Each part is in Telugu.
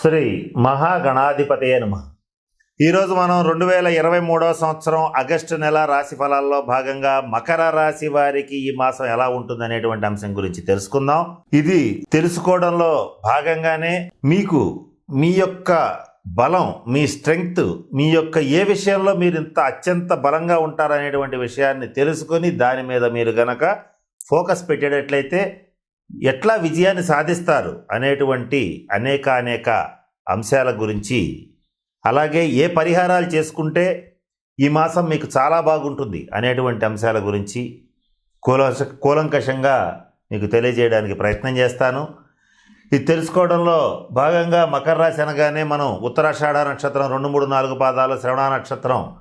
శ్రీ మహాగణాధిపతయ నమ. ఈరోజు మనం రెండు వేల ఇరవై మూడవ సంవత్సరం ఆగస్టు నెల రాశి ఫలాల్లో భాగంగా మకర రాశి వారికి ఈ మాసం ఎలా ఉంటుంది అనేటువంటి అంశం గురించి తెలుసుకుందాం. ఇది తెలుసుకోవడంలో భాగంగానే మీకు మీ యొక్క బలం మీ స్ట్రెంగ్త్ మీ యొక్క ఏ విషయంలో మీరు ఇంత అత్యంత బలంగా ఉంటారనేటువంటి విషయాన్ని తెలుసుకొని దాని మీద మీరు గనక ఫోకస్ పెట్టేటట్లయితే ఎట్లా విజయాన్ని సాధిస్తారు అనేటువంటి అనేక అనేక అంశాల గురించి అలాగే ఏ పరిహారాలు చేసుకుంటే ఈ మాసం మీకు చాలా బాగుంటుంది అనేటువంటి అంశాల గురించి కూలంశ కూలంకషంగా మీకు తెలియజేయడానికి ప్రయత్నం చేస్తాను. ఇది తెలుసుకోవడంలో భాగంగా మకర రాశి అనగానే మనం ఉత్తరాషాఢ నక్షత్రం రెండు మూడు నాలుగు పాదాలు శ్రవణ నక్షత్రం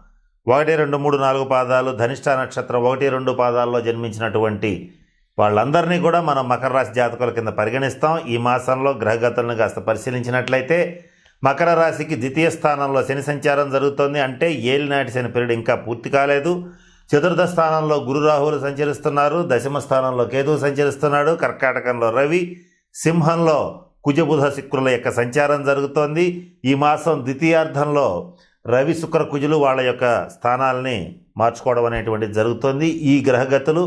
ఒకటి రెండు మూడు నాలుగు పాదాలు ధనిష్ట నక్షత్రం ఒకటి రెండు పాదాల్లో జన్మించినటువంటి వాళ్ళందరినీ కూడా మనం మకర రాశి జాతకుల కింద పరిగణిస్తాం. ఈ మాసంలో గ్రహగతులను కాస్త పరిశీలించినట్లయితే మకర రాశికి ద్వితీయ స్థానంలో శని సంచారం జరుగుతోంది. అంటే ఏలినాటి శని పీరియడ్ ఇంకా పూర్తి కాలేదు. చతుర్థ స్థానంలో గురు రాహువులు సంచరిస్తున్నారు. దశమ స్థానంలో కేతువు సంచరిస్తున్నాడు. కర్కాటకంలో రవి సింహంలో కుజబుధ శుక్రుల యొక్క సంచారం జరుగుతోంది. ఈ మాసం ద్వితీయార్థంలో రవి శుక్ర కుజులు వాళ్ళ యొక్క స్థానాలని మార్చుకోవడం అనేటువంటిది జరుగుతోంది. ఈ గ్రహగతులు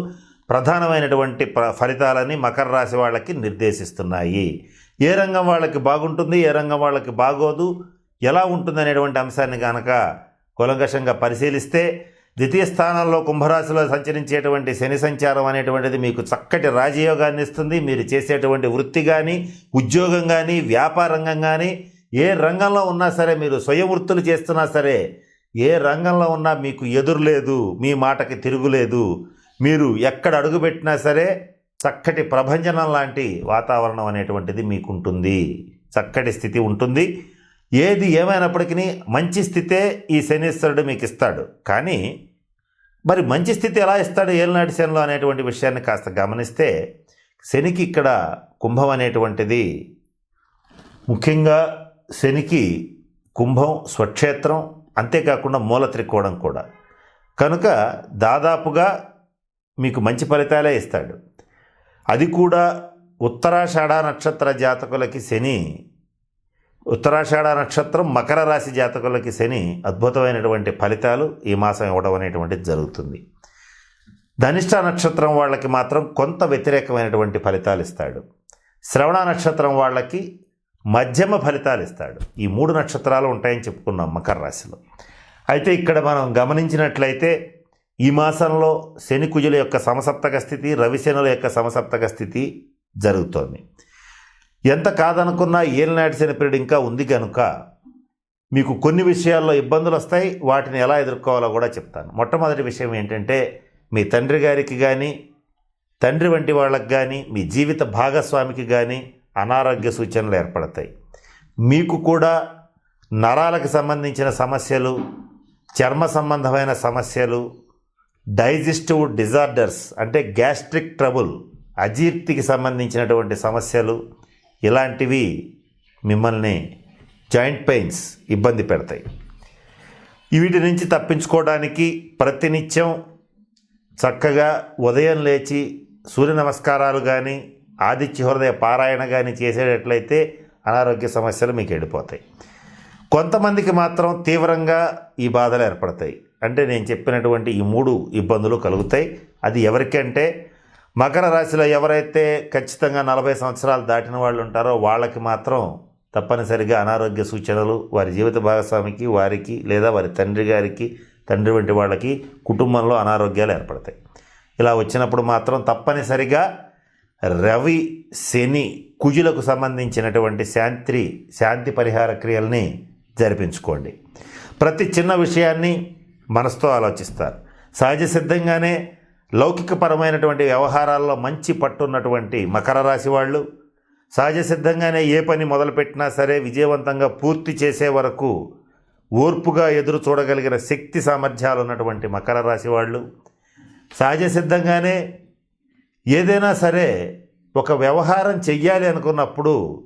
ప్రధానమైనటువంటి ప్ర- ఫలితాలని మకర రాశి వాళ్ళకి నిర్దేశిస్తున్నాయి. ఏ రంగం వాళ్ళకి బాగుంటుంది ఏ రంగం వాళ్ళకి బాగోదు ఎలా ఉంటుంది అనేటువంటి అంశాన్ని కనుక కులంకషంగా పరిశీలిస్తే ద్వితీయ స్థానంలో కుంభరాశిలో సంచరించేటువంటి శని సంచారం అనేటువంటిది మీకు చక్కటి రాజయోగాన్ని ఇస్తుంది. మీరు చేసేటువంటి వృత్తి కానీ ఉద్యోగం కానీ వ్యాపారంగం కానీ ఏ రంగంలో ఉన్నా సరే మీరు స్వయం వృత్తులు చేస్తున్నా సరే ఏ రంగంలో ఉన్నా మీకు ఎదురు లేదు మీ మాటకి తిరుగులేదు మీరు ఎక్కడ అడుగుపెట్టినా సరే చక్కటి ప్రభంజనం లాంటి వాతావరణం అనేటువంటిది మీకుంటుంది. చక్కటి స్థితి ఉంటుంది. ఏది ఏమైనప్పటికీ మంచి స్థితే ఈ శనీశ్వరుడు మీకు ఇస్తాడు కానీ మరి మంచి స్థితి ఎలా ఇస్తాడు ఏలనాటి శనిలో అనేటువంటి విషయాన్ని కాస్త గమనిస్తే శనికి ఇక్కడ కుంభం అనేటువంటిది ముఖ్యంగా శనికి కుంభం స్వక్షేత్రం అంతేకాకుండా మూల త్రికోణం కూడా. కనుక దాదాపుగా మీకు మంచి ఫలితాలే ఇస్తాడు. అది కూడా ఉత్తరాషాఢ నక్షత్ర జాతకులకి శని ఉత్తరాషాఢ నక్షత్రం మకర రాశి జాతకులకి శని అద్భుతమైనటువంటి ఫలితాలు ఈ మాసం ఇవ్వడం అనేటువంటిది జరుగుతుంది. ధనిష్ట నక్షత్రం వాళ్ళకి మాత్రం కొంత వ్యతిరేకమైనటువంటి ఫలితాలు ఇస్తాడు. శ్రవణ నక్షత్రం వాళ్ళకి మధ్యమ ఫలితాలు ఇస్తాడు. ఈ మూడు నక్షత్రాలు ఉంటాయని చెప్పుకున్నాం మకర రాశిలో. అయితే ఇక్కడ మనం గమనించినట్లయితే ఈ మాసంలో శని కుజుల యొక్క సమసప్తక స్థితి రవిశనుల యొక్క సమసప్తక స్థితి జరుగుతోంది. ఎంత కాదనుకున్నా ఏలినాటి శని పీరియడ్ ఇంకా ఉంది కనుక మీకు కొన్ని విషయాల్లో ఇబ్బందులు వస్తాయి వాటిని ఎలా ఎదుర్కోవాలో కూడా చెప్తాను. మొట్టమొదటి విషయం ఏంటంటే మీ తండ్రి గారికి కానీ తండ్రి వంటి వాళ్ళకి కానీ మీ జీవిత భాగస్వామికి కానీ అనారోగ్య సూచనలు ఏర్పడతాయి. మీకు కూడా నరాలకు సంబంధించిన సమస్యలు చర్మ సంబంధమైన సమస్యలు డైజెస్టివ్ డిజార్డర్స్ అంటే గ్యాస్ట్రిక్ ట్రబుల్ అజీర్తికి సంబంధించినటువంటి సమస్యలు ఇలాంటివి మిమ్మల్ని జాయింట్ పెయిన్స్ ఇబ్బంది పెడతాయి. వీటి నుంచి తప్పించుకోవడానికి ప్రతినిత్యం చక్కగా ఉదయం లేచి సూర్య నమస్కారాలు కానీ ఆదిత్య హృదయ పారాయణ కానీ చేసేటట్లయితే అనారోగ్య సమస్యలు మీకు వెళ్ళిపోతాయి కొంతమందికి మాత్రం తీవ్రంగా ఈ బాధలు ఏర్పడతాయి. అంటే నేను చెప్పినటువంటి ఈ మూడు ఇబ్బందులు కలుగుతాయి. అది ఎవరికంటే మకర రాశిలో ఎవరైతే ఖచ్చితంగా నలభై సంవత్సరాలు దాటిన వాళ్ళు ఉంటారో వాళ్ళకి మాత్రం తప్పనిసరిగా అనారోగ్య సూచనలు వారి జీవిత భాగస్వామికి వారికి లేదా వారి తండ్రి గారికి తండ్రి వంటి వాళ్ళకి కుటుంబంలో అనారోగ్యాలు ఏర్పడతాయి. ఇలా వచ్చినప్పుడు మాత్రం తప్పనిసరిగా రవి శని కుజులకు సంబంధించినటువంటి శాంతి శాంతి పరిహార క్రియల్ని జరిపించుకోండి. ప్రతి చిన్న విషయాన్ని మనసుతో ఆలోచిస్తారు. సహజ సిద్ధంగానే లౌకికపరమైనటువంటి వ్యవహారాల్లో మంచి పట్టున్నటువంటి మకర రాశి వాళ్ళు సహజ సిద్ధంగానే ఏ పని మొదలుపెట్టినా సరే విజయవంతంగా పూర్తి చేసే వరకు ఓర్పుగా ఎదురు చూడగలిగిన శక్తి సామర్థ్యాలు ఉన్నటువంటి మకర రాశి వాళ్ళు సహజ సిద్ధంగానే ఏదైనా సరే ఒక వ్యవహారం చెయ్యాలి అనుకున్నప్పుడు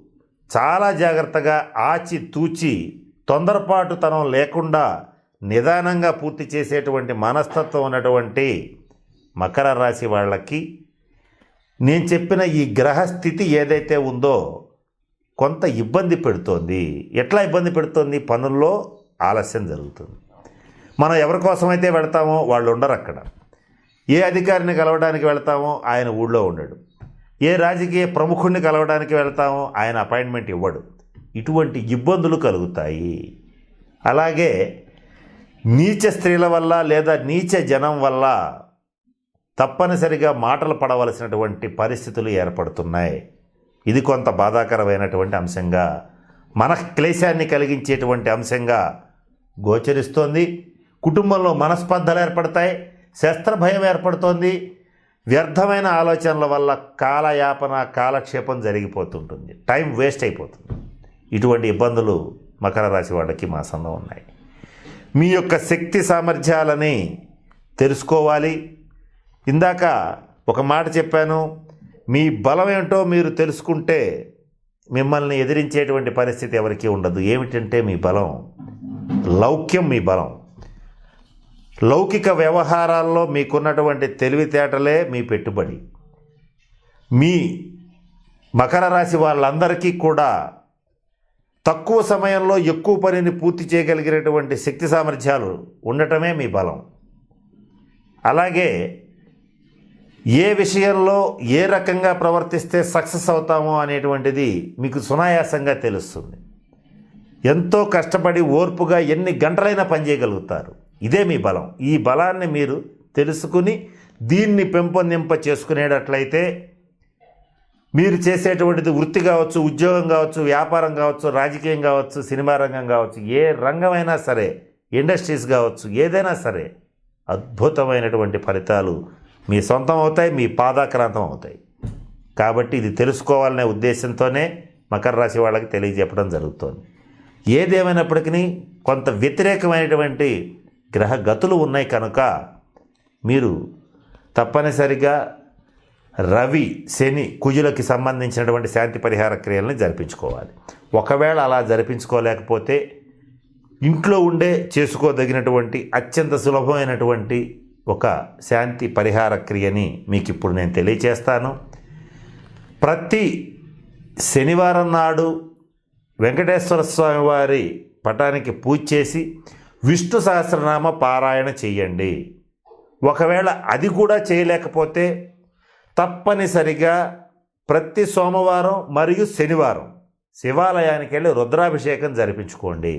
చాలా జాగ్రత్తగా ఆచి తూచి తొందరపాటుతనం లేకుండా నిదానంగా పూర్తి చేసేటువంటి మనస్తత్వం ఉన్నటువంటి మకర రాశి వాళ్ళకి నేను చెప్పిన ఈ గ్రహ స్థితి ఏదైతే ఉందో కొంత ఇబ్బంది పెడుతోంది. ఎట్లా ఇబ్బంది పెడుతోంది? పనుల్లో ఆలస్యం జరుగుతుంది. మనం ఎవరి కోసమైతే వెళ్తామో వాళ్ళు ఉండరు అక్కడ. ఏ అధికారిని కలవడానికి వెళ్తామో ఆయన ఊళ్ళో ఉండడు. ఏ రాజకీయ ప్రముఖుడిని కలవడానికి వెళ్తామో ఆయన అపాయింట్మెంట్ ఇవ్వడు. ఇటువంటి ఇబ్బందులు కలుగుతాయి. అలాగే నీచ స్త్రీల వల్ల లేదా నీచ జనం వల్ల తప్పనిసరిగా మాటలు పడవలసినటువంటి పరిస్థితులు ఏర్పడుతున్నాయి. ఇది కొంత బాధాకరమైనటువంటి అంశంగా మన క్లేశాన్ని కలిగించేటువంటి అంశంగా గోచరిస్తోంది. కుటుంబంలో మనస్పర్ధలు ఏర్పడతాయి శస్త్రభయం ఏర్పడుతోంది. వ్యర్థమైన ఆలోచనల వల్ల కాలయాపన కాలక్షేపం జరిగిపోతుంటుంది. టైం వేస్ట్ అయిపోతుంది. ఇటువంటి ఇబ్బందులు మకర రాశి వాళ్ళకి మాసంలో ఉన్నాయి. మీ యొక్క శక్తి సామర్థ్యాలని తెలుసుకోవాలి. ఇందాక ఒక మాట చెప్పాను మీ బలం ఏంటో మీరు తెలుసుకుంటే మిమ్మల్ని ఎదిరించేటువంటి పరిస్థితి ఎవరికీ ఉండదు. ఏమిటంటే మీ బలం లౌక్యం మీ బలం. లౌకిక వ్యవహారాల్లో మీకున్నటువంటి తెలివితేటలే మీ పెట్టుబడి. మీ మకర రాశి వాళ్ళందరికీ కూడా తక్కువ సమయంలో ఎక్కువ పనిని పూర్తి చేయగలిగినటువంటి శక్తి సామర్థ్యాలు ఉండటమే మీ బలం. అలాగే ఏ విషయంలో ఏ రకంగా ప్రవర్తిస్తే సక్సెస్ అవుతామో అనేటువంటిది మీకు సునాయాసంగా తెలుస్తుంది. ఎంతో కష్టపడి ఓర్పుగా ఎన్ని గంటలైనా పనిచేయగలుగుతారు ఇదే మీ బలం. ఈ బలాన్ని మీరు తెలుసుకుని దీన్ని పెంపొందింప చేసుకునేటట్లయితే మీరు చేసేటువంటిది వృత్తి కావచ్చు ఉద్యోగం కావచ్చు వ్యాపారం కావచ్చు రాజకీయం కావచ్చు సినిమా రంగం కావచ్చు ఏ రంగమైనా సరే ఇండస్ట్రీస్ కావచ్చు ఏదైనా సరే అద్భుతమైనటువంటి ఫలితాలు మీ సొంతం అవుతాయి మీ పాదాక్రాంతం అవుతాయి. కాబట్టి ఇది తెలుసుకోవాలనే ఉద్దేశంతోనే మకర రాశి వాళ్ళకి తెలియజెప్పడం జరుగుతోంది. ఏదేమైనప్పటికీ కొంత వ్యతిరేకమైనటువంటి గ్రహ గతులు ఉన్నాయి కనుక మీరు తప్పనిసరిగా రవి శని కుజులకి సంబంధించినటువంటి శాంతి పరిహార క్రియలను జరిపించుకోవాలి. ఒకవేళ అలా జరిపించుకోలేకపోతే ఇంట్లో ఉండే చేసుకోదగినటువంటి అత్యంత సులభమైనటువంటి ఒక శాంతి పరిహార క్రియని మీకు ఇప్పుడు నేను తెలియచేస్తాను. ప్రతి శనివారం నాడు వెంకటేశ్వర స్వామి వారి పటానికి పూజ చేసి విష్ణు సహస్రనామ పారాయణ చేయండి. ఒకవేళ అది కూడా చేయలేకపోతే తప్పనిసరిగా ప్రతి సోమవారం మరియు శనివారం శివాలయానికి వెళ్ళి రుద్రాభిషేకం జరిపించుకోండి.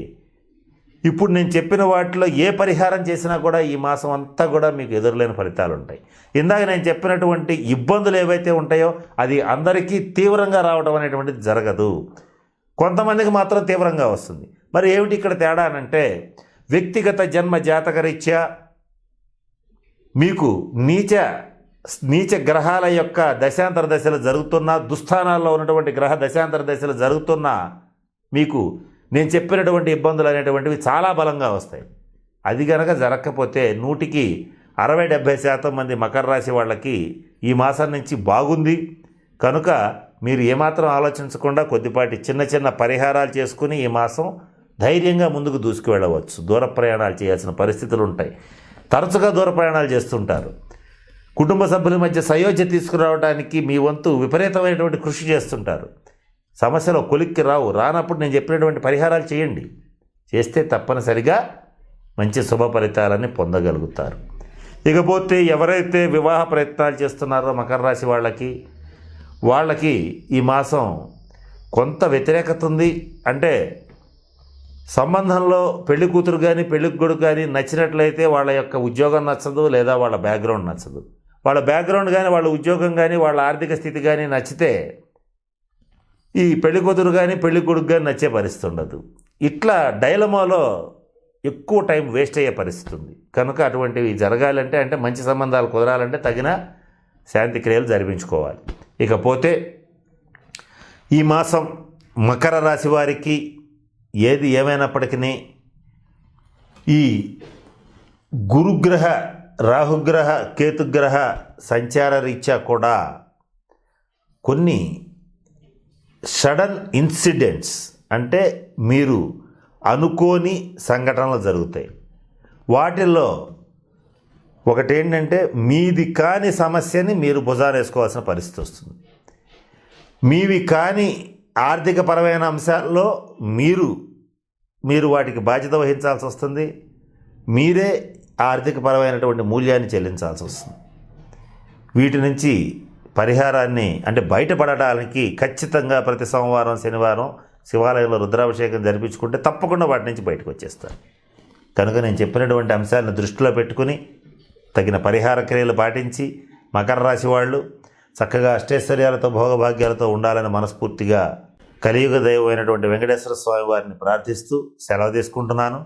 ఇప్పుడు నేను చెప్పిన వాటిలో ఏ పరిహారం చేసినా కూడా ఈ మాసం అంతా కూడా మీకు ఎదురులేని ఫలితాలు ఉంటాయి ఇందాక నేను చెప్పినటువంటి ఇబ్బందులు ఏవైతే ఉంటాయో అది అందరికీ తీవ్రంగా రావడం అనేటువంటిది జరగదు. కొంతమందికి మాత్రం తీవ్రంగా వస్తుంది. మరి ఏమిటి ఇక్కడ తేడా అంటే వ్యక్తిగత జన్మ జాతకరీత్యా మీకు నీచ నీచ గ్రహాల యొక్క దశాంతర దశలు జరుగుతున్న దుస్థానాల్లో ఉన్నటువంటి గ్రహ దశాంతర దశలు జరుగుతున్న మీకు నేను చెప్పినటువంటి ఇబ్బందులు అనేటువంటివి చాలా బలంగా వస్తాయి. అది గనక జరగకపోతే నూటికి అరవై డెబ్భై శాతం మంది మకర రాశి వాళ్ళకి ఈ మాసం నుంచి బాగుంది. కనుక మీరు ఏమాత్రం ఆలోచించకుండా కొద్దిపాటి చిన్న చిన్న పరిహారాలు చేసుకుని ఈ మాసం ధైర్యంగా ముందుకు దూసుకు వెళ్ళవచ్చు దూర ప్రయాణాలు చేయాల్సిన పరిస్థితులు ఉంటాయి. తరచుగా దూర ప్రయాణాలు చేస్తుంటారు. కుటుంబ సభ్యుల మధ్య సయోధ్య తీసుకురావడానికి మీ వంతు విపరీతమైనటువంటి కృషి చేస్తుంటారు. సమస్యలు కొలిక్కి రావు రానప్పుడు నేను చెప్పినటువంటి పరిహారాలు చేయండి. చేస్తే తప్పనిసరిగా మంచి శుభ ఫలితాలని పొందగలుగుతారు. ఇకపోతే ఎవరైతే వివాహ ప్రయత్నాలు చేస్తున్నారో మకర రాశి వాళ్ళకి వాళ్ళకి ఈ మాసం కొంత వ్యతిరేకత ఉంది. అంటే సంబంధంలో పెళ్ళి కూతురు కానీ పెళ్ళి కొడుకు కానీ నచ్చినట్లయితే వాళ్ళ యొక్క ఉద్యోగం నచ్చదు లేదా వాళ్ళ బ్యాక్గ్రౌండ్ నచ్చదు. వాళ్ళ బ్యాక్గ్రౌండ్ కానీ వాళ్ళ ఉద్యోగం కానీ వాళ్ళ ఆర్థిక స్థితి కానీ నచ్చితే ఈ పెళ్ళి కూతురు కానీ పెళ్ళి కొడుకు కానీ నచ్చే పరిస్థితి ఉండదు. ఇట్లా డైలమాలో ఎక్కువ టైం వేస్ట్ అయ్యే పరిస్థితి ఉంది. కనుక అటువంటివి జరగాలంటే అంటే మంచి సంబంధాలు కుదరాలంటే తగిన శాంతి క్రియలు జరిపించుకోవాలి. ఇకపోతే ఈ మాసం మకర రాశి వారికి ఏది ఏమైనప్పటికీ ఈ గురుగ్రహ రాహుగ్రహ కేతుగ్రహ సంచార రీత్యా కూడా కొన్ని సడన్ ఇన్సిడెంట్స్ అంటే మీరు అనుకోని సంఘటనలు జరుగుతాయి. వాటిల్లో ఒకటేంటంటే మీది కాని సమస్యని మీరు భుజానేసుకోవాల్సిన పరిస్థితి వస్తుంది. మీవి కాని ఆర్థిక పరమైన అంశాల్లో మీరు మీరు వాటికి బాధ్యత వహించాల్సి వస్తుంది. మీరే ఆర్థికపరమైనటువంటి మూల్యాన్ని చెల్లించాల్సి వస్తుంది. వీటి నుంచి పరిహారాన్ని అంటే బయటపడటానికి ఖచ్చితంగా ప్రతి సోమవారం శనివారం శివాలయంలో రుద్రాభిషేకం జరిపించుకుంటే తప్పకుండా వాటి నుంచి బయటకు వచ్చేస్తారు. కనుక నేను చెప్పినటువంటి అంశాలను దృష్టిలో పెట్టుకుని తగిన పరిహార క్రియలు పాటించి మకర రాశి వాళ్ళు చక్కగా అష్టైశ్వర్యాలతో భోగభాగ్యాలతో ఉండాలని మనస్ఫూర్తిగా కలియుగ దైవమైనటువంటి వెంకటేశ్వర స్వామి వారిని ప్రార్థిస్తూ సెలవు తీసుకుంటున్నాను.